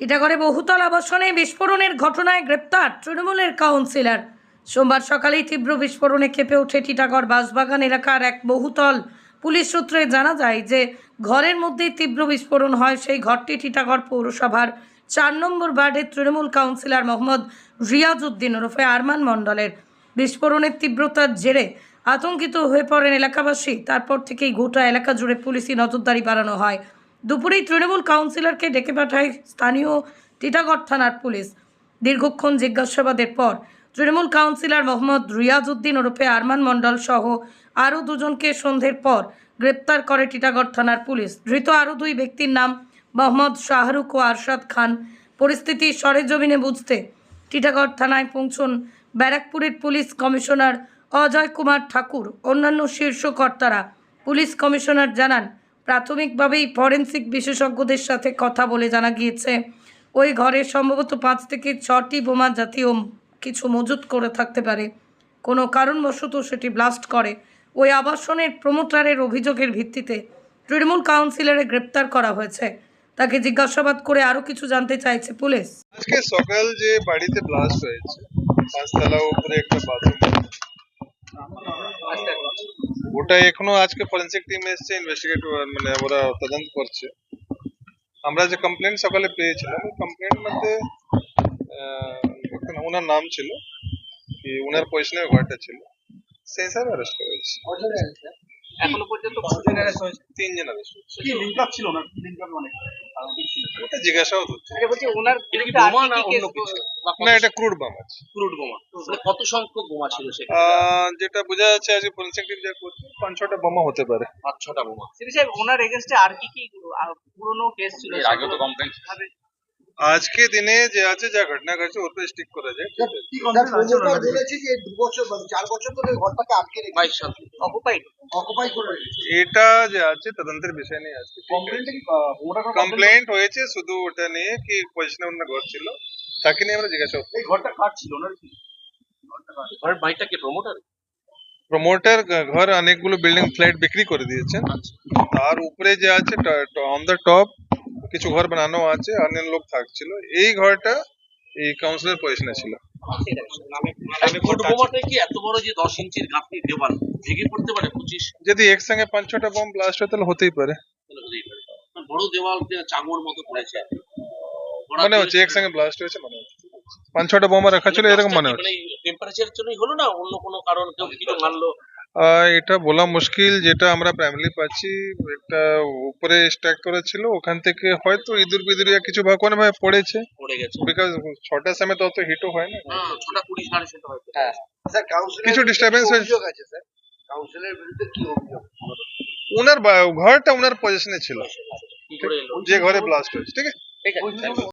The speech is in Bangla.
টিটাগড়ে বহুতল আবাসনে বিস্ফোরণের ঘটনায় গ্রেপ্তার তৃণমূলের কাউন্সিলর। সোমবার সকালেই তীব্র বিস্ফোরণে কেঁপে ওঠে টিটাগড় বাসবাগান এলাকার এক বহুতল। পুলিশ সূত্রে জানা যায় যে, ঘরের মধ্যেই তীব্র বিস্ফোরণ হয় সেই ঘরটি টিটাগড় পৌরসভার চার নম্বর ওয়ার্ডের তৃণমূল কাউন্সিলর মোহাম্মদ রিয়াজ উদ্দিন ওরফে আরমান মণ্ডলের। বিস্ফোরণের তীব্রতার জেরে আতঙ্কিত হয়ে পড়েন এলাকাবাসী। তারপর থেকেই গোটা এলাকা জুড়ে পুলিশি নজরদারি বাড়ানো হয়। দুপুরেই তৃণমূল কাউন্সিলরকে ডেকে পাঠায় স্থানীয় টিটাগড় থানার পুলিশ। দীর্ঘক্ষণ জিজ্ঞাসাবাদের পর তৃণমূল কাউন্সিলর মোহাম্মদ রিয়াজউদ্দিন ওরফে আরমান মণ্ডল সহ আরও দুজনকে সন্ধ্যের পর গ্রেপ্তার করে টিটাগড় থানার পুলিশ। ধৃত আরও দুই ব্যক্তির নাম মোহাম্মদ শাহরুখ ও আরশাদ খান। পরিস্থিতি সরেজমিনে বুঝতে টিটাগড় থানায় পৌঁছন ব্যারাকপুরের পুলিশ কমিশনার অজয় কুমার ঠাকুর। অন্যান্য শীর্ষ কর্তারা পুলিশ কমিশনার জানান প্রাথমিকভাবেই ফরেন্সিক বিশেষজ্ঞদের সাথে কথা বলে জানা গিয়েছে, ওই ঘরে সম্ভবত পাঁচ থেকে ছটি বোমা জাতীয় কিছু মজুত করে থাকতে পারে। কোনো কারণবশত সেটি ব্লাস্ট করে। ওই আবাসনের প্রমোটারের অভিযোগের ভিত্তিতে তৃণমূল কাউন্সিলরে গ্রেপ্তার করা হয়েছে। তাকে জিজ্ঞাসাবাদ করে আরও কিছু জানতে চাইছে পুলিশ। আজকে সকাল যে বাড়িতে ব্লাস্ট হয়েছে, পাঁচতলা উপরে একটা বাথরুম। ওটা এখনও আজকে ফরেন্সিক টিম এসছে ইনভেস্টিগেট মানে ওরা তদন্ত করছে। আমরা যে কমপ্লেন সকালে পেয়েছিলাম ওই কমপ্লেন মধ্যে ওনার নাম ছিল কি ওনার পজিশনে ঘরটা ছিল। সেই হিসাবে অ্যারেস্ট করেছে। এখনও পর্যন্ত কতজন অ্যারেস্ট হয়েছে? তিনজন অ্যারেস্ট হয়েছে। কি লিঙ্ক আপ ছিল না? লিঙ্ক আপ মানে কারণ কি ছিল? ওটা জিজ্ঞাসাও হচ্ছে। আচ্ছা বলছি ওনার অন্য কিছু? না এটা ক্রুড বাম আছে। ক্রুড বোমা। মানে কত সংখ্যক বোমা ছিল সেটা আহ, যেটা বোঝা যাচ্ছে আজকে ফরেন্সিক টিম যা করছে পাঁচ ছটা বোমা হতে পারে। পাঁচ ছটা বোমা। সিবি সাহেব ওনার এগেনস্টে আর কি কি পুরনো কেস ছিল এর আগেও তো। কিভাবে- আজকে দিনে যে আছে যা ঘটনা ঘটছে ওর উপরে স্টিক করা যায় বলেছে যে দু বছর চার বছর ধরে ঘরটাকে আটকে রেখে বাইশ সাল occupied? অকুপাই করে রেখেছে। এটা যে আছে তদন্তের বিষয় নিয়ে আছে কমপ্লেন্ট হয়েছে শুধু ওটা নিয়ে কি পজিশনে ওনার ঘর ছিল? তাকে নিয়ে আমরা জিজ্ঞাসা এই ঘরটা কার ছিল? ওনার কি? ঘরের বাড়িটা কি প্রমোটার প্রমোটার ঘর অনেকগুলো বিল্ডিং ফ্ল্যাট বিক্রি করে দিয়েছেন। তার উপরে যে আছে অন দ্য টপ কিছু ঘর বানানো আছে অন্য লোক থাকছিল। এই ঘরটা এই কাউন্সিলর পজিশনে ছিল। ক্রুড বোমাটা এত বড় দশ ইঞ্চির গাঁথনি দেওয়াল ভেঙে পড়তে পারে পঁচিশ? যদি একসঙ্গে পাঁচ ছটা বম ব্লাস্ট হয় তাহলে হতেই পারে। বড় দেওয়াল যে মতো পড়েছে। ওরা মনে হচ্ছে একসঙ্গে ব্লাস্ট হয়েছে মনে হচ্ছে। পাঁচ ছটা বোমা রাখা ছিল এরকম মনে হচ্ছে। মানে টেম্পারেচারের জন্যই হলো না? অন্য কোনো কারণ কেউ কিছু মানলো? আহ, এটা বলা মুশকিল যেটা আমরা প্রাইমারি পাচ্ছি একটা উপরে স্ট্যাক করা ছিল ওখান থেকে হয়তো ইঁদুর বিদুর ইয়া কিছু বা কোনো ভাবে পড়েছে। পড়ে গেছে। বিকজ ছটার সময় তো অত হিটও হয় না হ্যাঁ ছটা কুড়ি সাড়ে ছটা হয়তো। স্যার কাউন্সিলর কিছু disturbance হয়েছে। স্যার? কাউন্সিলরের বিরুদ্ধে কি অভিযোগ? উনার বা- ঘরটা ওনার পজিশনে ছিল। কি করে যে ঘরে ব্লাস্ট হয়েছে ঠিক আছে? ঠিক আছে